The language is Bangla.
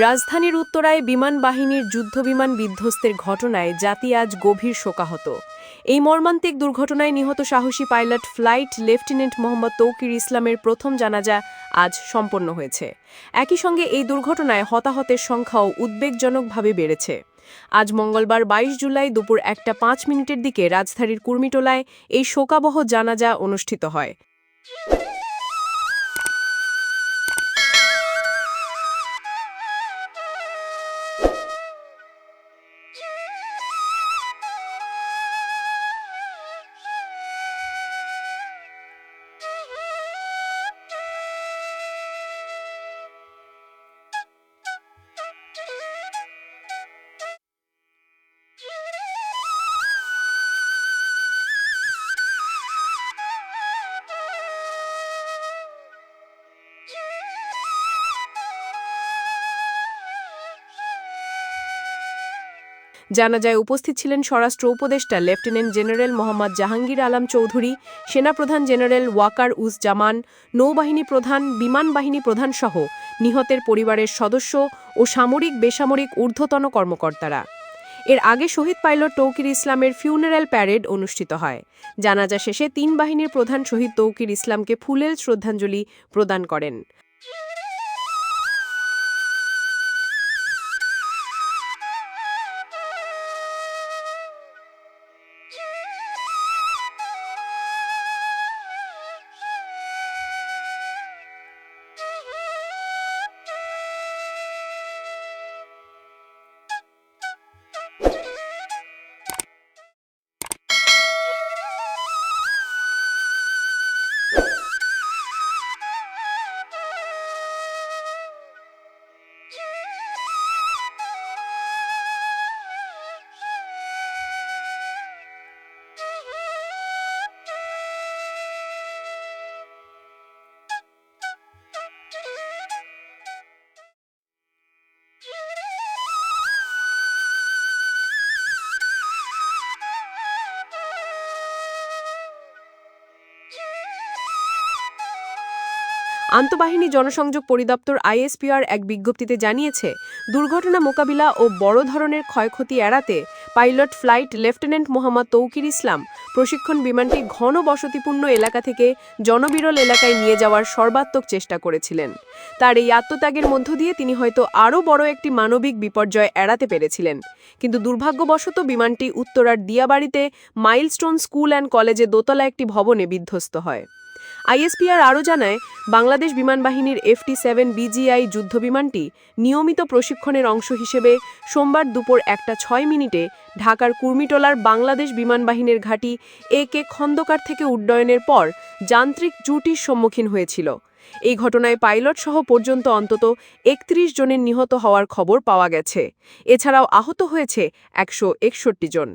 রাজধানীর উত্তরায় বিমান বাহিনীর যুদ্ধবিমান বিধ্বস্তের ঘটনায় জাতি আজ গভীর শোকাহত। এই মর্মান্তিক দুর্ঘটনায় নিহত সাহসী pilot flight lieutenant Mohammad Toukir ইসলামের প্রথম জানাজা আজ সম্পন্ন হয়েছে। একই সঙ্গে এই দুর্ঘটনায় হতাহতের সংখ্যাও উদ্বেগজনকভাবে বেড়েছে। আজ মঙ্গলবার ২২ জুলাই দুপুর একটা পাঁচ মিনিটের দিকে রাজধানীর কুর্মিটোলায় এই শোকাবহ জানাজা অনুষ্ঠিত হয়। জানাজায় উপস্থিত ছিলেন স্বরাষ্ট্র উপদেষ্টা লেফটেন্যান্ট জেনারেল মোহাম্মদ জাহাঙ্গীর আলম চৌধুরী, সেনাপ্রধান জেনারেল ওয়াকার উজ জামান, নৌবাহিনী প্রধান, বিমান বাহিনী প্রধান সহ নিহতের পরিবারের সদস্য ও সামরিক বেসামরিক ঊর্ধ্বতন কর্মকর্তারা। এর আগে শহীদ পাইলট তৌকির ইসলামের ফিউনারেল প্যারেড অনুষ্ঠিত হয়। জানাজা শেষে তিন বাহিনীর প্রধান শহীদ তৌকির ইসলামকে ফুলেল শ্রদ্ধাঞ্জলি প্রদান করেন। আন্তঃবাহিনী জনসংযোগ পরিদপ্তর আইএসপিআর এক বিজ্ঞপ্তিতে জানিয়েছে, দুর্ঘটনা মোকাবিলা ও বড় ধরনের ক্ষয়ক্ষতি এড়াতে pilot flight lieutenant Mohammad Toukir Islam প্রশিক্ষণ বিমানটি ঘন বসতিপূর্ণ এলাকা থেকে জনবিরল এলাকায় নিয়ে যাওয়ার সর্বাত্মক চেষ্টা করেছিলেন। তার এই আত্মত্যাগের মধ্য দিয়ে তিনি হয়তো আরও বড় একটি মানবিক বিপর্যয় এড়াতে পেরেছিলেন। কিন্তু দুর্ভাগ্যবশত বিমানটি উত্তরার দিয়াবাড়িতে মাইলস্টোন স্কুল অ্যান্ড কলেজে দোতলা একটি ভবনে বিধ্বস্ত হয়। আইএসপিআর আরও জানায়, বাংলাদেশ বিমান বাহিনীর এফটি সেভেন বিজিআই যুদ্ধবিমানটি নিয়মিত প্রশিক্ষণের অংশ হিসেবে সোমবার দুপুর একটা ছয় মিনিটে ঢাকার কুর্মিটোলার বাংলাদেশ বিমান বাহিনীর ঘাঁটি এ কে খন্দকার থেকে উড্ডয়নের পর যান্ত্রিক ত্রুটির সম্মুখীন হয়েছিল। এই ঘটনায় পাইলট সহ পর্যন্ত অন্তত একত্রিশ জনের নিহত হওয়ার খবর পাওয়া গেছে। এছাড়াও আহত হয়েছে একশো একষট্টি জন।